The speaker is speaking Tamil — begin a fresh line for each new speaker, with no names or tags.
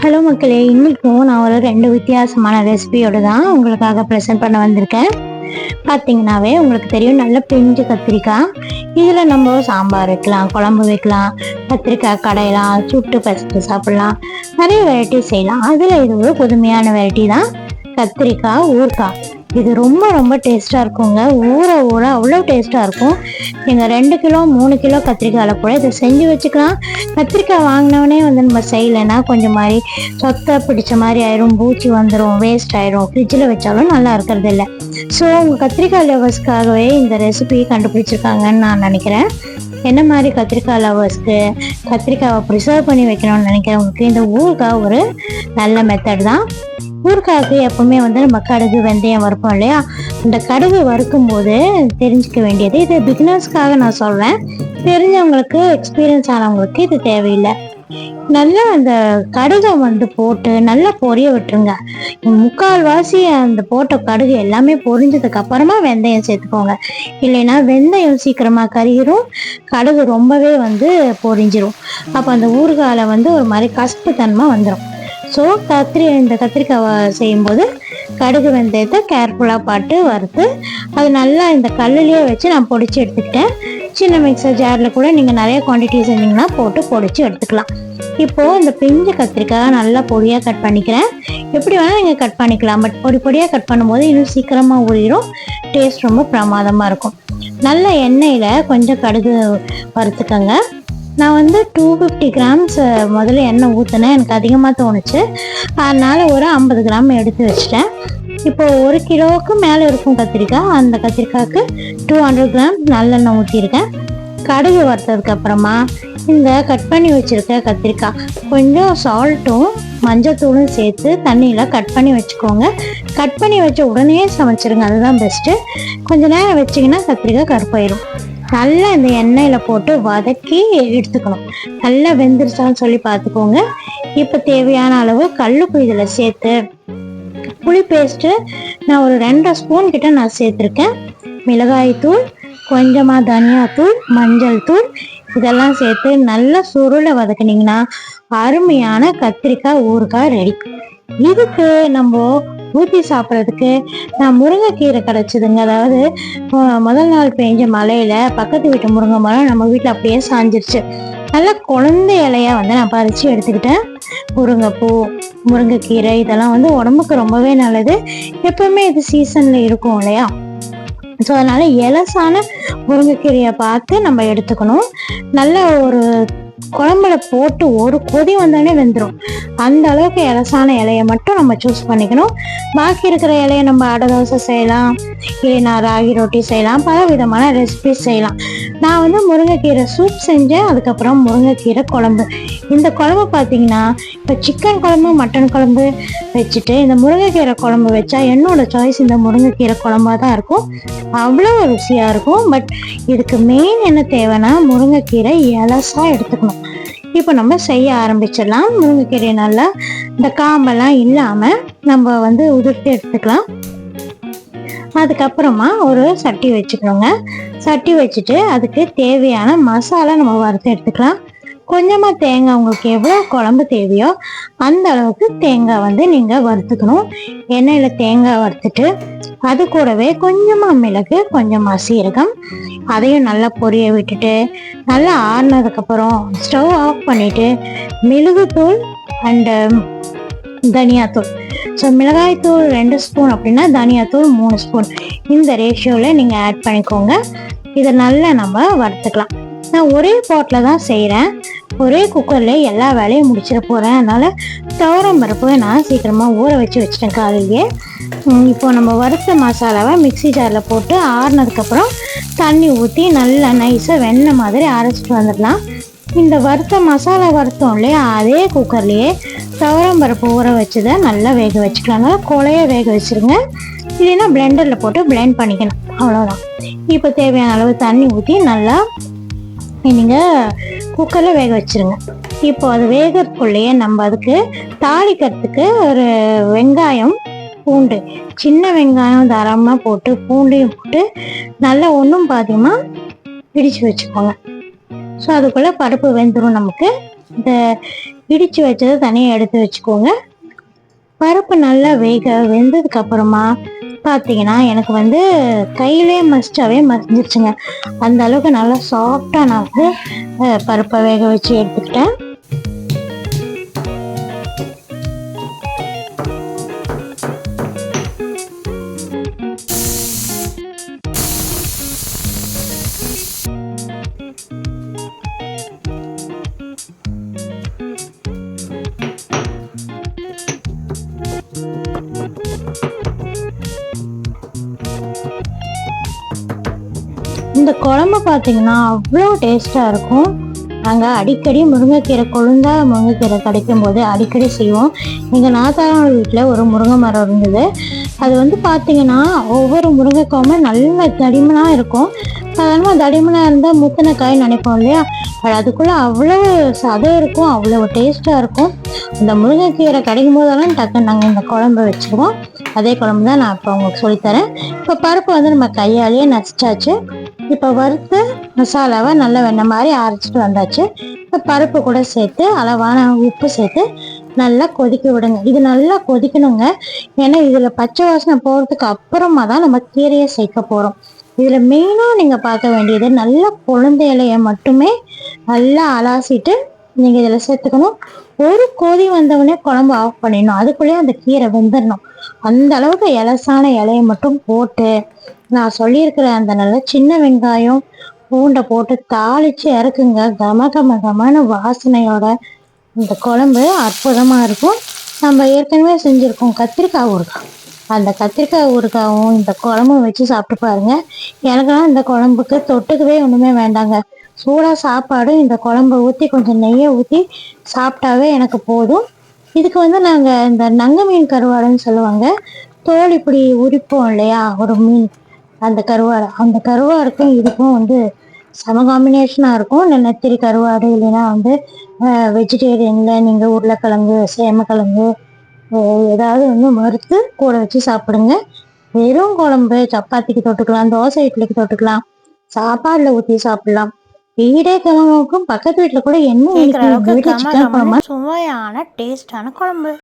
ஹலோ மக்களே இன்னைக்கும் நான் ஒரு ரெண்டு வித்தியாசமான ரெசிபியோடு தான் உங்களுக்காக ப்ரெசென்ட் பண்ண வந்திருக்கேன். பார்த்தீங்கன்னாவே உங்களுக்கு தெரியும் நல்ல பிஞ்சு கத்திரிக்காய். இதில் நம்ம சாம்பார் வைக்கலாம் குழம்பு வைக்கலாம் கத்திரிக்காய் கடையலாம் சுட்டு பசிட்டு சாப்பிட்லாம். நிறைய வெரைட்டி செய்யலாம். அதில் இது ஒரு புதுமையான வெரைட்டி தான் கத்திரிக்காய் ஊறுக்காய் இது ரொம்ப ரொம்ப டேஸ்ட்டாக இருக்குங்க. ஊற ஊற அவ்வளோ டேஸ்ட்டாக இருக்கும். நீங்கள் ரெண்டு கிலோ மூணு கிலோ கத்திரிக்காயில் கூட இதை செஞ்சு வச்சுக்கலாம். கத்திரிக்காய் வாங்கினவனே வந்து நம்ம செய்யலைன்னா கொஞ்சம் மாதிரி சொத்தை பிடிச்ச மாதிரி ஆயிரும் பூச்சி வந்துடும் வேஸ்ட் ஆயிரும். ஃப்ரிட்ஜில் வச்சாலும் நல்லா இருக்கிறது இல்லை. ஸோ உங்கள் கத்திரிக்காய் லவர்ஸ்க்காகவே இந்த ரெசிபி கண்டுபிடிச்சிருக்காங்கன்னு நான் நினைக்கிறேன். என்ன மாதிரி கத்திரிக்காய் லவர்ஸ்க்கு கத்திரிக்காவை ப்ரிசர்வ் பண்ணி வைக்கணும்னு நினைக்கிறவங்களுக்கு இந்த ஊறுகாய் ஒரு நல்ல மெத்தட் தான். ஊறுகாய்க்கு எப்பவுமே வந்து நம்ம கடுகு வெந்தயம் வறுப்போம் இல்லையா? இந்த கடுகு வறுக்கும் போது தெரிஞ்சுக்க வேண்டியது இது பிகினர்ஸ்க்காக நான் சொல்றேன் தெரிஞ்சவங்களுக்கு எக்ஸ்பீரியன்ஸ் ஆனவங்களுக்கு இது தேவையில்லை. நல்லா அந்த கடுகை வந்து போட்டு நல்லா பொரிய விட்டுருங்க. முக்கால்வாசி அந்த போட்ட கடுகு எல்லாமே பொரிஞ்சதுக்கு அப்புறமா வெந்தயம் சேர்த்துக்கோங்க. இல்லைன்னா வெந்தயம் சீக்கிரமா கருகிரும் கடுகு ரொம்பவே வந்து பொரிஞ்சிரும். அப்போ அந்த ஊறுகால வந்து ஒரு மாதிரி கசப்பு தன்மை வந்துடும் ஸோ கத்திரி இந்த கத்திரிக்காவை செய்யும்போது கடுகு வெந்தயத்தை கேர்ஃபுல்லாக பாட்டு வறுத்து அது நல்லா இந்த கல்லுலேயே வச்சு நான் பொடிச்சு எடுத்துக்கிட்டேன். சின்ன மிக்சர் ஜாரில் கூட நீங்கள் நிறைய குவான்டிட்டி செஞ்சீங்கன்னா போட்டு பொடிச்சு எடுத்துக்கலாம். இப்போது இந்த பிஞ்சு கத்திரிக்காய் நல்லா பொடியாக கட் பண்ணிக்கிறேன். எப்படி வேணால் நீங்கள் கட் பண்ணிக்கலாம் பட் பொடி பொடியாக கட் பண்ணும்போது இன்னும் சீக்கிரமாக ஊறிடும் டேஸ்ட் ரொம்ப பிரமாதமாக இருக்கும். நல்ல எண்ணெயில் கொஞ்சம் கடுகு வறுத்துக்கோங்க. நான் வந்து டூ ஃபிஃப்டி கிராம்ஸ் முதல்ல எண்ணெய் ஊற்றினேன் எனக்கு அதிகமாக தோணுச்சு. அதனால் ஒரு ஐம்பது கிராம் எடுத்து வச்சிட்டேன். இப்போ ஒரு கிலோவுக்கு மேலே இருக்கும் கத்திரிக்காய். அந்த கத்திரிக்காய்க்கு டூ ஹண்ட்ரட் கிராம் நல்லெண்ணெய் ஊற்றிருக்கேன் கடுகு வறுத்ததுக்கு அப்புறமா இந்த கட் பண்ணி வச்சுருக்க கத்திரிக்காய். கொஞ்சம் சால்ட்டும் மஞ்சத்தூளும் சேர்த்து தண்ணியில் கட் பண்ணி வச்சுக்கோங்க. கட் பண்ணி வச்ச உடனே சமைச்சிருங்க. அதுதான் பெஸ்ட்டு கொஞ்ச நேரம் வச்சிங்கன்னா கத்திரிக்காய் கருப்பாயிடும் நல்லா இந்த எண்ணெயில் போட்டு வதக்கி எடுத்துக்கணும். நல்லா வெந்துருச்சான்னு சொல்லி பார்த்துக்கோங்க. இப்போ தேவையான அளவு கல்லுப்பு இதில் சேர்த்து புளி பேஸ்ட்டு நான் ஒரு ரெண்டரை ஸ்பூன் கிட்ட நான் சேர்த்துருக்கேன். மிளகாய் தூள் கொஞ்சமாக தனியாத்தூள் மஞ்சள் தூள் இதெல்லாம் சேர்த்து நல்லா சுருளை வதக்குனீங்கன்னா அருமையான கத்திரிக்காய் ஊறுகாய் ரெடி இதுக்கு நம்ம ஊற்றி சாப்பிட்றதுக்கு நான் முருங்கைக்கீரை கிடச்சிதுங்க. அதாவது முதல் நாள் பெஞ்ச மலையில் பக்கத்து வீட்டு முருங்கை மரம் நம்ம வீட்டில் அப்படியே சாஞ்சிருச்சு. நல்லா குழந்தை இலையா வந்து நான் பறித்து எடுத்துக்கிட்டேன். முருங்கைப்பூ முருங்கைக்கீரை இதெல்லாம் வந்து உடம்புக்கு ரொம்பவே நல்லது. எப்பவுமே இது சீசனில் இருக்கும் இல்லையா? ஸோ அதனால இலசான முருங்கைக்கீரையை பார்த்து நம்ம எடுத்துக்கணும். நல்ல ஒரு குழம்புல போட்டு ஒரு கொதி வந்தோடனே வெந்துடும் அந்த அளவுக்கு இலசான இலையை மட்டும் நம்ம சூஸ் பண்ணிக்கணும். பாக்கி இருக்கிற இலையை நம்ம அடை தோசை செய்யலாம். இல்லைனா ராகி ரொட்டி செய்யலாம். பல விதமான ரெசிபிஸ் செய்யலாம். நான் வந்து முருங்கைக்கீரை சூப் செஞ்சேன். அதுக்கப்புறம் முருங்கைக்கீரை குழம்பு. இந்த குழம்பு பார்த்தீங்கன்னா இப்போ சிக்கன் குழம்பு மட்டன் குழம்பு வச்சுட்டு இந்த முருங்கைக்கீரை குழம்பு வச்சா என்னோட சாய்ஸ் இந்த முருங்கைக்கீரை குழம்பாக தான் இருக்கும். அவ்வளோ ருசியாக இருக்கும். பட் இதுக்கு மெயின் என்ன தேவைன்னா முருங்கைக்கீரை இலசாக எடுத்துக்கணும். இப்போ நம்ம செய்ய ஆரம்பிச்சிடலாம். முருங்கைக்கீரை நல்லா இந்த காம்பெல்லாம் இல்லாமல் நம்ம வந்து உதிர்த்து எடுத்துக்கலாம். அதுக்கப்புறமா ஒரு சட்டி வச்சுக்கோங்க. சட்டி வச்சுட்டு அதுக்கு தேவையான மசாலா நம்ம வறுத்து எடுத்துக்கலாம். கொஞ்சமாக தேங்காய் உங்களுக்கு எவ்வளோ குழம்பு தேவையோ அந்த அளவுக்கு தேங்காய் வந்து நீங்கள் வறுத்துக்கணும். எண்ணெயில் தேங்காய் வறுத்துட்டு அது கூடவே கொஞ்சமாக மிளகு கொஞ்சமாக சீரகம் அதையும் நல்லா பொரிய விட்டுட்டு நல்லா ஆறினதுக்கப்புறம் ஸ்டவ் ஆஃப் பண்ணிவிட்டு மிளகுத்தூள் அண்டு தனியாத்தூள் ஸோ மிளகாய்த்தூள் ரெண்டு ஸ்பூன் அப்படின்னா தனியாத்தூள் மூணு ஸ்பூன். இந்த ரேஷியோவில் நீங்கள் ஆட் பண்ணிக்கோங்க. இதை நல்லா நம்ம வறுத்துக்கலாம். நான் ஒரே பாட்டில் தான் செய்கிறேன் ஒரே குக்கரில் எல்லா வேலையும் முடிச்சிட போகிறேன் அதனால் துவரம் பருப்பு நான் சீக்கிரமாக ஊற வச்சு வச்சிட்டேன் காலையிலேயே இப்போ நம்ம வறுத்த மசாலாவை மிக்சி ஜாரில் போட்டு ஆறுனதுக்கப்புறம் தண்ணி ஊற்றி நல்லா நைஸாக வெண்ணெய் மாதிரி அரைச்சிட்டு வந்துடலாம். இந்த வறுத்த மசாலா வறுத்தோம் இல்லையா? அதே குக்கர்லேயே துவரம் பருப்பு ஊற வச்சதை நல்லா வேக வச்சுக்கலாம். நல்லா வேக வச்சுருங்க. இல்லைன்னா பிளெண்டரில் போட்டு பிளெண்ட் பண்ணிக்கணும். அவ்வளோதான் இப்போ தேவையான அளவு தண்ணி ஊற்றி நல்லா நீங்கள் குக்கரில் வேக வச்சுருங்க. இப்போ அது வேகிறதுக்குள்ளேயே நம்ம அதுக்கு தாளிக்கிறதுக்கு ஒரு வெங்காயம் பூண்டு சின்ன வெங்காயம் தாராளமாக போட்டு பூண்டையும் போட்டு நல்லா ஒன்றும் பாதியமாக பிடிச்சு வச்சுக்கோங்க. ஸோ அதுக்குள்ளே பருப்பு வெந்துடும் நமக்கு. இந்த பிடிச்சு வச்சதை தனியாக எடுத்து வச்சுக்கோங்க. பருப்பு நல்லா வேக வெந்ததுக்கு அப்புறமா பார்த்தீங்கன்னா எனக்கு வந்து கையிலே மசிச்சாவே மசிஞ்சிருச்சுங்க. அந்த அளவுக்கு நல்லா சாஃப்டாக நான் வந்து பருப்பை வேக வச்சு எடுத்துக்கிட்டேன். இந்த குழம்பு பார்த்தீங்கன்னா அவ்வளோ டேஸ்ட்டாக இருக்கும். நாங்கள் அடிக்கடி முருங்கைக்கீரை கொழுந்தா முருங்கைக்கீரை கிடைக்கும் போது அடிக்கடி செய்வோம். எங்கள் நாத்தாரோட வீட்டில் ஒரு முருங்கை மரம் இருந்தது. அது வந்து பார்த்தீங்கன்னா ஒவ்வொரு முருங்கைக்காயுமே நல்ல தடிமனாக இருக்கும். சாதாரணமாக தடிமனாக இருந்தால் முத்தின காய் நினைப்போம் இல்லையா? பட் அதுக்குள்ளே அவ்வளோ சதம் இருக்கும் அவ்வளோ டேஸ்ட்டாக இருக்கும். அந்த முருங்கைக்கீரை கிடைக்கும் போதெல்லாம் டக்குன்னு நாங்கள் இந்த குழம்பு வச்சுருவோம். அதே குழம்பு தான் நான் இப்போ உங்களுக்கு சொல்லித்தரேன் இப்போ பருப்பு வந்து நம்ம கையாலேயே நசிச்சாச்சு. இப்போ வறுத்து மசாலாவை நல்லா வெண்ணெய் மாதிரி அரைச்சிட்டு வந்தாச்சு. இப்போ பருப்பு கூட சேர்த்து அளவான உப்பு சேர்த்து நல்லா கொதிக்க விடுங்க. இது நல்லா கொதிக்கணுங்க. ஏன்னா இதில் பச்சை வாசனை போகிறதுக்கு அப்புறமா தான் நம்ம கீரையை சேர்க்க போகிறோம் இதில் மெயினாக நீங்கள் பார்க்க வேண்டியது நல்ல குழந்த இலையை மட்டுமே நல்லா அலாசிட்டு நீங்கள் இதில் சேர்த்துக்கணும். ஒரு கொதி வந்தவொடனே குழம்பு ஆஃப் பண்ணிடணும். அதுக்குள்ளேயே அந்த கீரை வெந்துடணும். அந்த அளவுக்கு இலசான இலையை மட்டும் போட்டு நான் சொல்லியிருக்கிற அந்த நல்ல சின்ன வெங்காயம் பூண்டை போட்டு தாளிச்சு இறக்குங்க. கம கம கமன்னு வாசனையோட இந்த குழம்பு அற்புதமாக இருக்கும். நம்ம ஏற்கனவே செஞ்சுருக்கோம் கத்திரிக்காய் ஊறுகாய். அந்த கத்திரிக்காய் ஊறுகாயும் இந்த குழம்பும் வச்சு சாப்பிட்டு பாருங்க. எனக்கெல்லாம் இந்த குழம்புக்கு தொட்டுக்கவே ஒன்றுமே வேண்டாங்க. சூடாக சாப்பாடும் இந்த குழம்பை ஊற்றி கொஞ்சம் நெய்யை ஊற்றி சாப்பிட்டாவே எனக்கு போதும். இதுக்கு வந்து நாங்கள் இந்த நங்க மீன் கருவாடுன்னு சொல்லுவாங்க. தோல் இப்படி உரிப்போம் இல்லையா? ஒரு மீன். அந்த கருவாடு. அந்த கருவாடுக்கும் இதுக்கும் வந்து சம காம்பினேஷனாக இருக்கும். இந்த நெத்திரி கருவாடு இல்லைன்னா வந்து வெஜிடேரியனில் நீங்கள் உருளைக்கிழங்கு சேமக்கிழங்கு ஏதாவது வந்து வறுத்து கூட வச்சு சாப்பிடுங்க. வெறும் குழம்பு சப்பாத்திக்கு தொட்டுக்கலாம் தோசை இட்லிக்கு தொட்டுக்கலாம் சாப்பாடுல ஊற்றி சாப்பிடலாம். வீடே கிழங்குக்கும் பக்கத்து வீட்டில் கூட என்ன சிக்கன் குழம்பு.
சுவையான டேஸ்டான குழம்பு.